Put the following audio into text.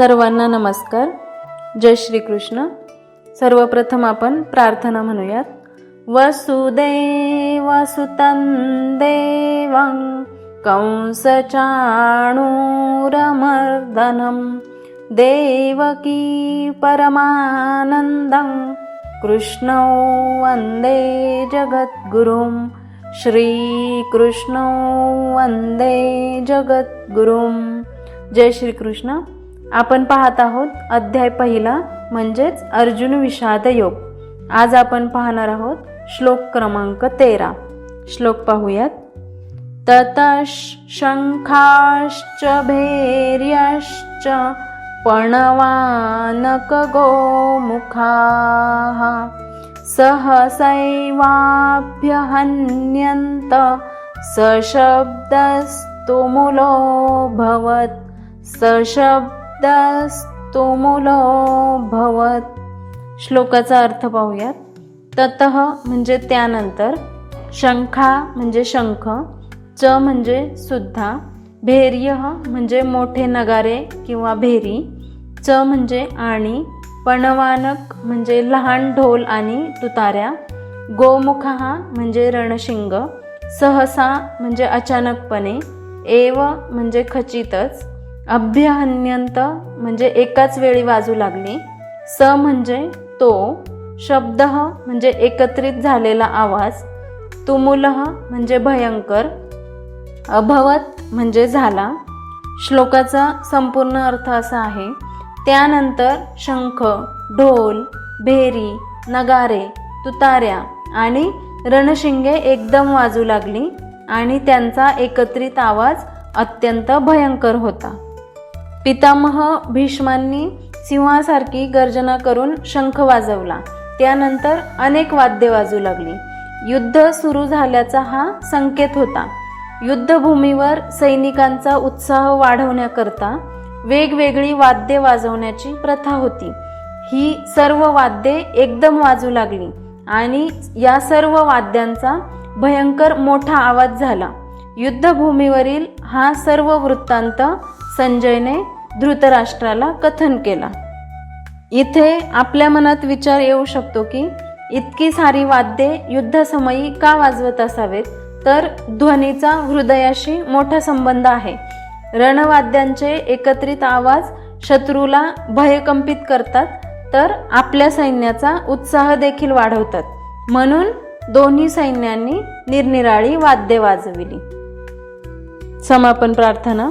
सर्वांना नमस्कार. जय श्री कृष्ण सर्वप्रथम आपण प्रार्थना म्हणूयात. वसुदेवसुतं देवं कंसचाणूरमर्दनं. देवकी परमानन्दं. कृष्णौ वन्दे जगद्गुरुं. श्रीकृष्णौ वन्दे जगद्गुरुं. जय श्रीकृष्ण. आपण पाहत आहोत अध्याय पहिला म्हणजेच अर्जुन विषाद योग. आज आपण पाहणार आहोत श्लोक क्रमांक तेरा. श्लोक पाहूयात. ततः शङ्खाश्च भैर्यश्च पणवानकगोमुखाः सहसैवाभ्यहन्यन्त सशब्दस्तुमुलोऽभवत् भवत. श्लोकाचा अर्थ पाहूयात. तत म्हणजे त्यानंतर शंखा म्हणजे शंख च म्हणजे सुद्धा भैर्य म्हणजे मोठे नगारे किंवा भेरी च म्हणजे आणि पणवानक म्हणजे लहान ढोल आणि तुताऱ्या गोमुखः म्हणजे रणशिंग सहसा म्हणजे अचानकपणे एव म्हणजे खचितच अभ्यहन्यंत म्हणजे एकाच वेळी वाजू लागली स म्हणजे तो. शब्द म्हणजे एकत्रित झालेला आवाज. तुमुलह म्हणजे भयंकर. अभवत म्हणजे झाला. श्लोकाचा संपूर्ण अर्थ असा आहे. त्यानंतर शंख ढोल भेरी नगारे तुताऱ्या आणि रणशिंगे एकदम वाजू लागली आणि त्यांचा एकत्रित आवाज अत्यंत भयंकर होता. पितामह भीष्मांनी सिंहासारखी गर्जना करून शंख वाजवला. त्यानंतर अनेक वाद्ये वाजू लागली. युद्ध सुरू झाल्याचा हा संकेत होता. युद्धभूमीवर सैनिकांचा उत्साह वाढवण्याकरता वेगवेगळी वाद्ये वाजवण्याची प्रथा होती. ही सर्व वाद्ये एकदम वाजू लागली आणि या सर्व वाद्यांचा भयंकर मोठा आवाज झाला. युद्धभूमीवरील हा सर्व वृत्तांत संजयने धृतराष्ट्राला कथन केला. इथे आपल्या मनात विचार येऊ शकतो की इतकी सारी वाद्ये युद्धसमयी का वाजवत असावेत? तर ध्वनीचा हृदयाशी मोठा संबंध आहे. रणवाद्यांचे एकत्रित आवाज शत्रूला भयकंपित करतात तर आपल्या सैन्याचा उत्साह देखील वाढवतात. म्हणून दोन्ही सैन्यांनी निरनिराळी वाद्ये वाजविली. समापन प्रार्थना.